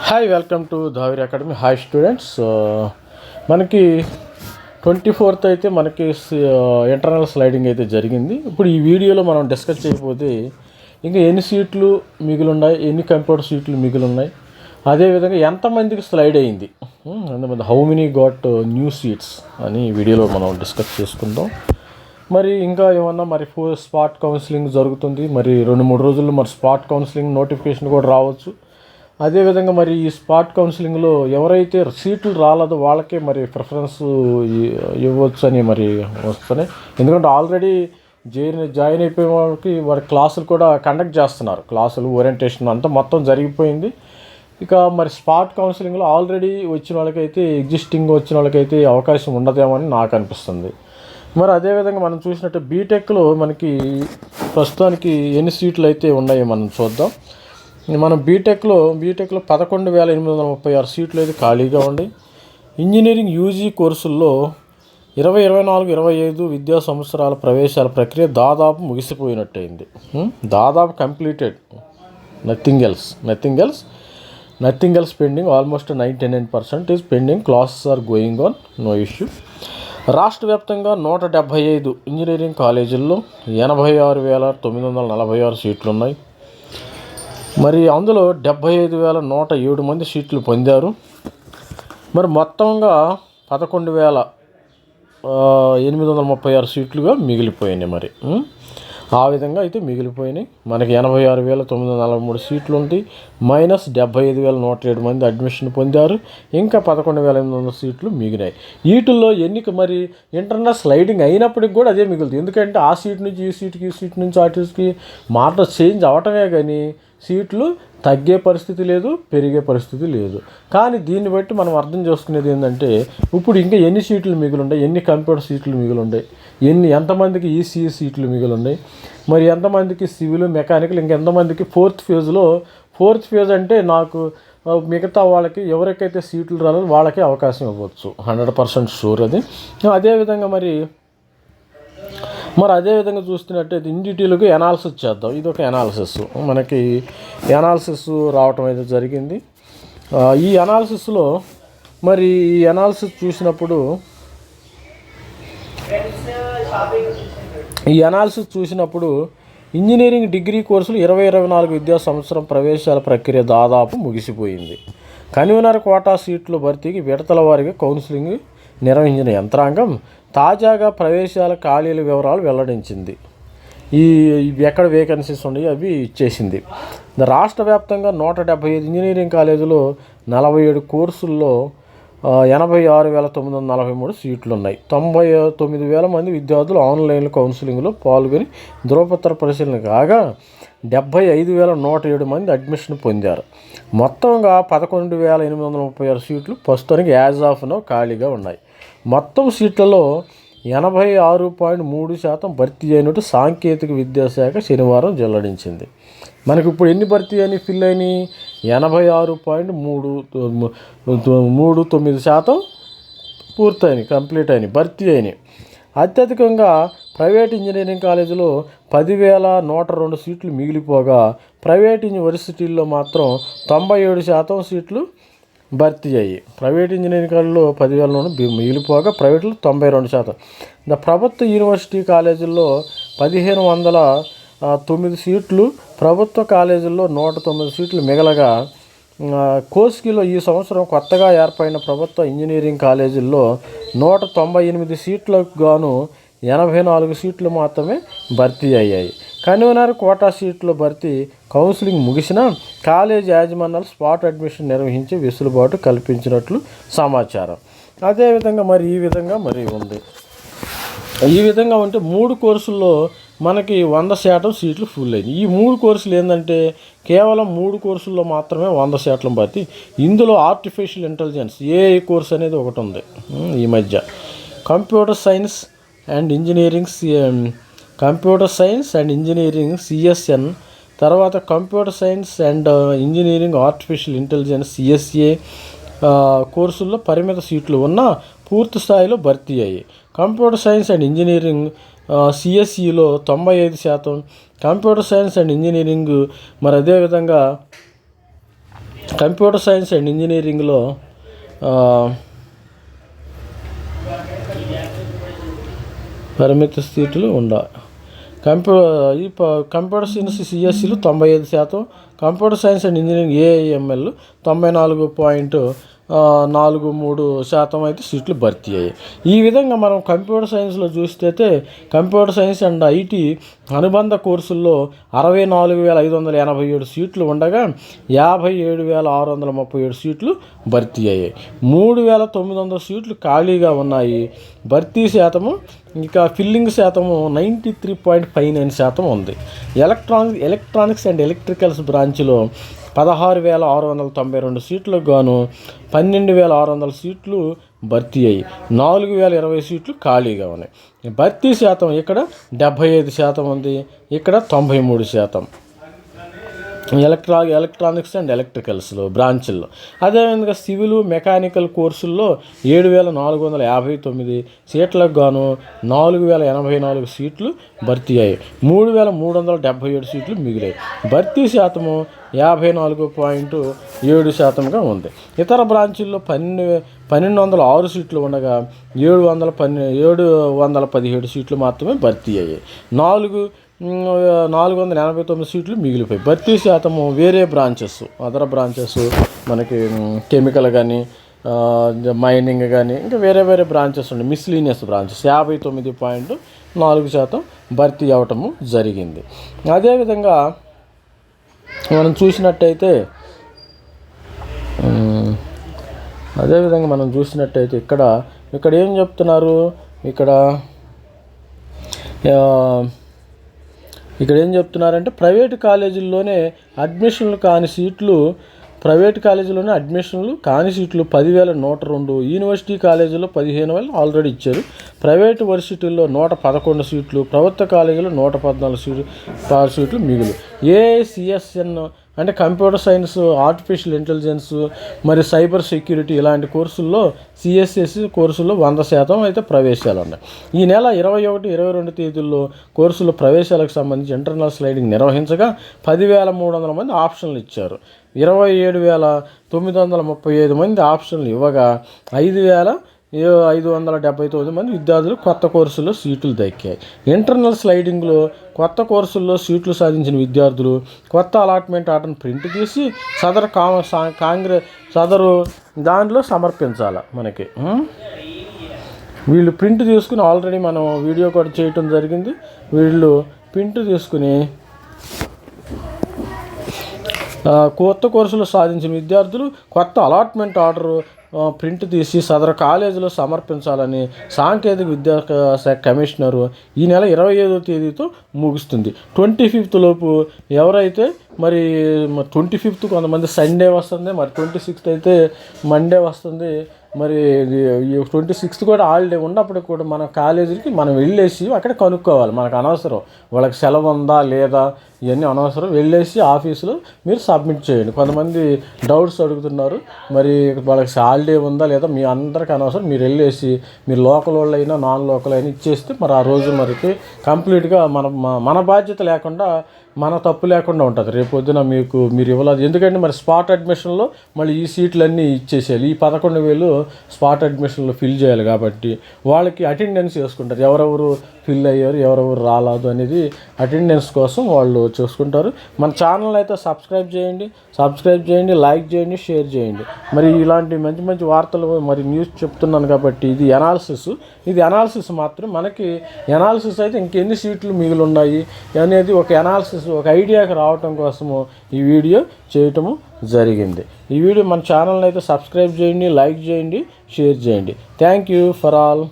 Hi welcome to Dhaviri academy hi students మనకి twenty fourth అయితే మనకి uh, ఇంటర్నల్ స్లైడింగ్ అయితే జరిగింది. ఇప్పుడు ఈ వీడియోలో మనం డిస్కస్ చేయకపోతే ఇంకా ఎన్ని సీట్లు మిగిలి ఉన్నాయి ఎన్ని కంప్యూటర్ సీట్లు మిగిలిన్నాయి. అదేవిధంగా ఎంతమందికి స్లైడ్ అయింది? ఎంతమంది how many got new seats అని వీడియోలో మనం డిస్కస్ చేసుకుందాం. మరి ఇంకా ఏమన్నా మరి ఫోర్ స్పాట్ కౌన్సిలింగ్ జరుగుతుంది. మరి రెండు మూడు రోజుల్లో మరి స్పాట్ కౌన్సిలింగ్ నోటిఫికేషన్ కూడా రావచ్చు. అదేవిధంగా మరి ఈ స్పాట్ కౌన్సిలింగ్లో ఎవరైతే సీట్లు రాలేదో వాళ్ళకే మరి ప్రిఫరెన్స్ ఇవ్వచ్చు అని మరి వస్తున్నాయి. ఎందుకంటే ఆల్రెడీ జాయిన్ జాయిన్ అయిపోయిన వాళ్ళకి వారి క్లాసులు కూడా కండక్ట్ చేస్తున్నారు. క్లాసులు ఓరియంటేషన్ అంతా మొత్తం జరిగిపోయింది. ఇక మరి స్పాట్ కౌన్సిలింగ్లో ఆల్రెడీ వచ్చిన వాళ్ళకైతే ఎగ్జిస్టింగ్ వచ్చిన వాళ్ళకైతే అవకాశం ఉండదేమో అని నాకు అనిపిస్తుంది. మరి అదేవిధంగా మనం చూసినట్టు బీటెక్లో మనకి ప్రస్తుతానికి ఎన్ని సీట్లు అయితే ఉన్నాయో మనం చూద్దాం. మనం బీటెక్లో బీటెక్లో పదకొండు వేల ఎనిమిది వందల ముప్పై ఆరు సీట్లు అయితే ఖాళీగా ఉండి ఇంజనీరింగ్ యూజీ కోర్సుల్లో ఇరవై ఇరవై నాలుగు ఇరవై ఐదు విద్యా సంవత్సరాల ప్రవేశాల ప్రక్రియ దాదాపు ముగిసిపోయినట్టయింది. దాదాపు completed. Nothing else nothing else nothing else pending almost ninety nine percent is pending classes are going on no issue రాష్ట్ర వ్యాప్తంగా నూట డెబ్భై ఐదు ఇంజనీరింగ్ కాలేజీల్లో ఎనభై ఆరు వేల తొమ్మిది వందల నలభై ఆరు సీట్లు ఉన్నాయి మరి అందులో డెబ్భై ఐదు వేల నూట ఏడు మంది సీట్లు పొందారు. మరి మొత్తంగా పదకొండు వేల ఎనిమిది వందల ముప్పై ఆరు సీట్లుగా మిగిలిపోయినాయి మరి. ఆ విధంగా అయితే మిగిలిపోయినాయి. మనకి ఎనభై ఆరు వేల తొమ్మిది వందల నలభై మూడు సీట్లు ఉంది. మైనస్ డెబ్బై ఐదు వేల నూట ఏడు మంది అడ్మిషన్ పొందారు. ఇంకా పదకొండు వేల ఎనిమిది వందల సీట్లు మిగిలాయి. వీటిల్లో ఎన్నిక మరి ఇంటర్నల్ స్లైడింగ్ అయినప్పటికి కూడా అదే మిగులుతుంది. ఎందుకంటే ఆ సీట్ నుంచి ఈ సీట్కి ఈ సీట్ నుంచి ఆ సీట్కి మాట చేంజ్ అవటమే కానీ సీట్లు తగ్గే పరిస్థితి లేదు పెరిగే పరిస్థితి లేదు. కానీ దీన్ని బట్టి మనం అర్థం చేసుకునేది ఏంటంటే ఇప్పుడు ఇంకా ఎన్ని సీట్లు మిగిలిండే ఎన్ని కంప్యూటర్ సీట్లు మిగిలిండే ఎన్ని ఎంతమందికి ఈసీఈ సీట్లు మిగిలిన్నాయి మరి ఎంతమందికి సివిల్ మెకానికల్ ఇంకెంతమందికి ఫోర్త్ ఫేజ్లో ఫోర్త్ ఫేజ్ అంటే నాకు మిగతా వాళ్ళకి ఎవరికైతే సీట్లు రాలో వాళ్ళకే అవకాశం ఇవ్వచ్చు. హండ్రెడ్ పర్సెంట్ షూర్ అది. అదేవిధంగా మరి మరి అదే విధంగా చూస్తున్నట్టయితే ఇన్ డీటెయిల్గా ఎనాలిసిస్ చేద్దాం. ఇది ఒక ఎనాలిసిస్ మనకి ఎనాలిసిస్ రావటం అయితే జరిగింది. ఈ ఎనాలిసిస్లో మరి ఈ ఎనాలిసిస్ చూసినప్పుడు ఈ అనాలిసిస్ చూసినప్పుడు ఇంజనీరింగ్ డిగ్రీ కోర్సులు ఇరవై ఇరవై నాలుగు విద్యా సంవత్సరం ప్రవేశాల ప్రక్రియ దాదాపు ముగిసిపోయింది. కన్వీనర్ కోటా సీట్లు భర్తీకి విడతల వారిగా కౌన్సిలింగ్ నిర్వహించిన యంత్రాంగం తాజాగా ప్రవేశాల ఖాళీల వివరాలు వెల్లడించింది. ఈ ఎక్కడ వేకెన్సీస్ ఉన్నాయో అవి ఇచ్చేసింది. రాష్ట్ర వ్యాప్తంగా నూట డెబ్బై ఐదు ఇంజనీరింగ్ కాలేజీలో నలభై ఏడు కోర్సుల్లో ఎనభై ఆరు వేల తొమ్మిది వందల నలభై మూడు సీట్లు ఉన్నాయి తొంభై తొమ్మిది వేల మంది విద్యార్థులు ఆన్లైన్ కౌన్సిలింగ్లో పాల్గొని ధృవపత్ర పరిశీలన కాగా డెబ్బై ఐదు వేల నూట ఏడు మంది అడ్మిషన్ పొందారు. మొత్తంగా పదకొండు వేల ఎనిమిది వందల ముప్పై ఆరు సీట్లు ప్రస్తుతానికి యాజ్ ఆఫ్ నో ఖాళీగా ఉన్నాయి. మొత్తం సీట్లలో ఎనభై ఆరు పాయింట్ మూడు శాతం భర్తీ అయినట్టు సాంకేతిక విద్యాశాఖ శనివారం వెల్లడించింది మనకి ఇప్పుడు ఎన్ని భర్తీ అని ఫిల్ అయినాయి? ఎనభై ఆరు పాయింట్ మూడు మూడు తొమ్మిది శాతం పూర్తయినాయి కంప్లీట్ అయినాయి భర్తీ అయినాయి. అత్యధికంగా ప్రైవేట్ ఇంజనీరింగ్ కాలేజీలో పదివేల నూట రెండు సీట్లు మిగిలిపోగా ప్రైవేట్ యూనివర్సిటీల్లో మాత్రం తొంభై ఏడు శాతం సీట్లు భర్తీ అయ్యి. ప్రైవేట్ ఇంజనీరింగ్ కాలేజీలో పదివేల నుండి మిగిలిపోగా ప్రైవేట్లో తొంభై రెండు శాతం. ద ప్రభుత్వ యూనివర్సిటీ కాలేజీల్లో పదిహేను వందల తొమ్మిది సీట్లు ప్రభుత్వ కాలేజీల్లో నూట తొమ్మిది సీట్లు మిగలగా కోస్కిలో ఈ సంవత్సరం కొత్తగా ఏర్పడిన ప్రభుత్వ ఇంజనీరింగ్ కాలేజీల్లో నూట తొంభై ఎనిమిది సీట్లకు గాను ఎనభై నాలుగు సీట్లు మాత్రమే భర్తీ అయ్యాయి. కన్వీనర్ కోటా సీట్ల భర్తీ కౌన్సిలింగ్ ముగిసినా కాలేజ్ యాజమాన్యాలు స్పాట్ అడ్మిషన్ నిర్వహించి వెసులుబాటు కల్పించినట్లు సమాచారం. అదేవిధంగా మరి ఈ విధంగా మరి ఉంది. ఈ విధంగా ఉంటే మూడు కోర్సుల్లో మనకి వంద శాతం సీట్లు ఫుల్ అయింది ఈ మూడు కోర్సులు ఏంటంటే కేవలం మూడు కోర్సుల్లో మాత్రమే వంద శాతం భర్తీ. ఇందులో ఆర్టిఫిషియల్ ఇంటెలిజెన్స్ ఏఐ కోర్స్ అనేది ఒకటి ఉంది. ఈ మధ్య. Computer science and engineering computer science and engineering C S N తర్వాత computer science and engineering artificial intelligence C S A కోర్సుల్లో పరిమిత సీట్లు ఉన్న పూర్తి స్థాయిలో భర్తీ అయ్యాయి. కంప్యూటర్ సైన్స్ అండ్ ఇంజనీరింగ్ సిఎస్ఈలో తొంభై ఐదు శాతం. కంప్యూటర్ సైన్స్ అండ్ ఇంజనీరింగ్ మరి అదేవిధంగా కంప్యూటర్ సైన్స్ అండ్ ఇంజనీరింగ్లో పరిమిత సీట్లు ఉండాలి కంప్యూ ఈ ప- కంప్యూటర్ సైన్స్ సిఎస్సిలు తొంభై ఐదు శాతం computer science and engineering A I M L తొంభై నాలుగు పాయింట్ నాలుగు మూడు శాతం అయితే సీట్లు భర్తీ అయ్యాయి. ఈ విధంగా మనం కంప్యూటర్ సైన్స్లో చూస్తే కంప్యూటర్ సైన్స్ అండ్ ఐటీ అనుబంధ కోర్సుల్లో అరవై నాలుగు వేల ఐదు వందల ఎనభై ఏడు సీట్లు ఉండగా యాభై ఏడు వేల ఆరు వందల ముప్పై ఏడు సీట్లు భర్తీ అయ్యాయి. మూడు వేల తొమ్మిది వందల సీట్లు ఖాళీగా ఉన్నాయి. భర్తీ శాతము ఇంకా ఫిల్లింగ్ శాతము ninety three point five nine శాతం ఉంది. ఎలక్ట్రానిక్ ఎలక్ట్రానిక్స్ అండ్ ఎలక్ట్రికల్స్ బ్రాంచ్లో పదహారు వేల ఆరు వందల తొంభై రెండు సీట్లకు గాను పన్నెండు వేల ఆరు వందల సీట్లు భర్తీ అయ్యి నాలుగు వేల ఇరవై సీట్లు ఖాళీగా ఉన్నాయి. భర్తీ శాతం ఇక్కడ డెబ్భై ఐదు శాతం ఉంది. ఇక్కడ తొంభై మూడు శాతం. ఎలక్ట్రా ఎలక్ట్రానిక్స్ అండ్ ఎలక్ట్రికల్స్లో బ్రాంచుల్లో. అదేవిధంగా సివిల్ మెకానికల్ కోర్సుల్లో ఏడు వేల నాలుగు వందల యాభై తొమ్మిది సీట్లకు గాను నాలుగు వేల ఎనభై నాలుగు సీట్లు భర్తీ అయ్యాయి. మూడు వేల మూడు వందల డెబ్భై ఏడు సీట్లు మిగిలాయి. భర్తీ శాతము యాభై నాలుగు పాయింట్ ఏడు శాతంగా ఉంది. ఇతర బ్రాంచుల్లో పన్నెండు పన్నెండు వందల ఆరు సీట్లు ఉండగా ఏడు వందల పన్నె ఏడు వందల పదిహేడు సీట్లు మాత్రమే భర్తీ అయ్యాయి. నాలుగు నాలుగు వందల ఎనభై తొమ్మిది సీట్లు మిగిలిపోయి భర్తీ శాతము వేరే బ్రాంచెస్ అదర్ బ్రాంచెస్ మనకి కెమికల్ కానీ మైనింగ్ కానీ ఇంకా వేరే వేరే బ్రాంచెస్ ఉన్నాయి. మిస్లీనియస్ బ్రాంచెస్ యాభై తొమ్మిది పాయింట్ నాలుగు శాతం భర్తీ అవటము జరిగింది. అదేవిధంగా మనం చూసినట్టయితే అదేవిధంగా మనం చూసినట్టయితే ఇక్కడ ఇక్కడ ఏం చెప్తున్నారు? ఇక్కడ ఇక్కడ ఏం చెప్తున్నారంటే ప్రైవేట్ కాలేజీల్లోనే అడ్మిషన్లు కాని సీట్లు ప్రైవేట్ కాలేజీలోనే అడ్మిషన్లు కాని సీట్లు పదివేల నూట రెండు యూనివర్సిటీ కాలేజీలో పదిహేను వేలు ఆల్రెడీ ఇచ్చారు. ప్రైవేట్ వర్సిటీల్లో నూట పదకొండు సీట్లు ప్రభుత్వ కాలేజీలో నూట పద్నాలుగు సీట్లు సీట్లు మిగులు. A I C S N అంటే కంప్యూటర్ సైన్స్ ఆర్టిఫిషియల్ ఇంటెలిజెన్స్ మరి సైబర్ సెక్యూరిటీ ఇలాంటి కోర్సుల్లో సిఎస్ఎస్ కోర్సుల్లో వంద శాతం అయితే ప్రవేశాలు ఉన్నాయి. ఈ నెల ఇరవై ఒకటి ఇరవై రెండు తేదీల్లో కోర్సుల ప్రవేశాలకు సంబంధించి ఇంటర్నల్ స్లైడింగ్ నిర్వహించగా పదివేల మూడు వందల మంది ఆప్షన్లు ఇచ్చారు. ఇరవై ఏడు వేల తొమ్మిది వందల ముప్పై ఐదు మంది ఆప్షన్లు ఇవ్వగా ఐదు వేల ఐదు వందల డెబ్బై తొమ్మిది మంది విద్యార్థులు కొత్త కోర్సుల్లో సీట్లు దక్కాయి. ఇంటర్నల్ స్లైడింగ్లో కొత్త కోర్సుల్లో సీట్లు సాధించిన విద్యార్థులు కొత్త అలాట్మెంట్ ఆటను ప్రింట్ తీసి సదరు కాంగ్రెస్ సదరు దాంట్లో సమర్పించాలి మనకి. వీళ్ళు ప్రింట్ తీసుకుని ఆల్రెడీ మనం వీడియో కూడా చేయటం జరిగింది. వీళ్ళు ప్రింట్ తీసుకుని కొత్త కోర్సులు సాధించిన విద్యార్థులు కొత్త అలాట్మెంట్ ఆర్డరు ప్రింట్ తీసి సదరు కాలేజీలో సమర్పించాలని సాంకేతిక విద్యా శాఖ కమిషనరు ఈ నెల ఇరవై ఐదో తేదీతో ముగుస్తుంది. ట్వంటీ ఫిఫ్త్ లోపు ఎవరైతే మరి ట్వంటీ ఫిఫ్త్ కొంతమంది సండే వస్తుంది మరి ట్వంటీ సిక్స్త్ అయితే మండే వస్తుంది. మరి ట్వంటీ సిక్స్త్ కూడా హాలిడే ఉన్నప్పటికి కూడా మన కాలేజీకి మనం వెళ్ళేసి అక్కడ కనుక్కోవాలి. మనకు అనవసరం. వాళ్ళకి సెలవు ఉందా లేదా ఇవన్నీ అనవసరం. వెళ్ళేసి ఆఫీసులో మీరు సబ్మిట్ చేయండి. కొంతమంది డౌట్స్ అడుగుతున్నారు. మరి వాళ్ళకి హాలిడే ఉందా లేదా మీ అందరికి అనవసరం. మీరు వెళ్ళేసి మీరు లోకల్ వాళ్ళు అయినా నాన్ లోకల్ అయినా ఇచ్చేస్తే మరి ఆ రోజు మరికి కంప్లీట్గా మన మన బాధ్యత లేకుండా మన తప్పు లేకుండా ఉంటుంది. రేపు పొద్దున మీకు మీరు ఇవ్వలేదు. ఎందుకంటే మరి స్పాట్ అడ్మిషన్లో మళ్ళీ ఈ సీట్లన్నీ ఇచ్చేసేయాలి. ఈ పదకొండు వేలు స్పాట్ అడ్మిషన్లో ఫిల్ చేయాలి కాబట్టి వాళ్ళకి అటెండెన్స్ చేసుకుంటారు ఎవరెవరు ఫిల్ అయ్యారు ఎవరెవరు రాలేదు అనేది అటెండెన్స్ కోసం వాళ్ళు చూసుకుంటారు. మన ఛానల్ అయితే సబ్స్క్రైబ్ చేయండి సబ్స్క్రైబ్ చేయండి లైక్ చేయండి షేర్ చేయండి. మరి ఇలాంటి మంచి మంచి వార్తలు మరి న్యూస్ చెప్తున్నాను కాబట్టి ఇది ఎనాలిసిస్ ఇది ఎనాలిసిస్ మాత్రం మనకి ఎనాలిసిస్ అయితే ఇంకెన్ని సీట్లు మిగిలి ఉన్నాయి అనేది ఒక ఎనాలిసిస్ ఒక ఐడియాకి రావటం కోసము ఈ వీడియో చేయటము జరిగింది. ఈ వీడియో మన ఛానల్ని అయితే సబ్స్క్రైబ్ చేయండి లైక్ చేయండి షేర్ చేయండి. Thank you for all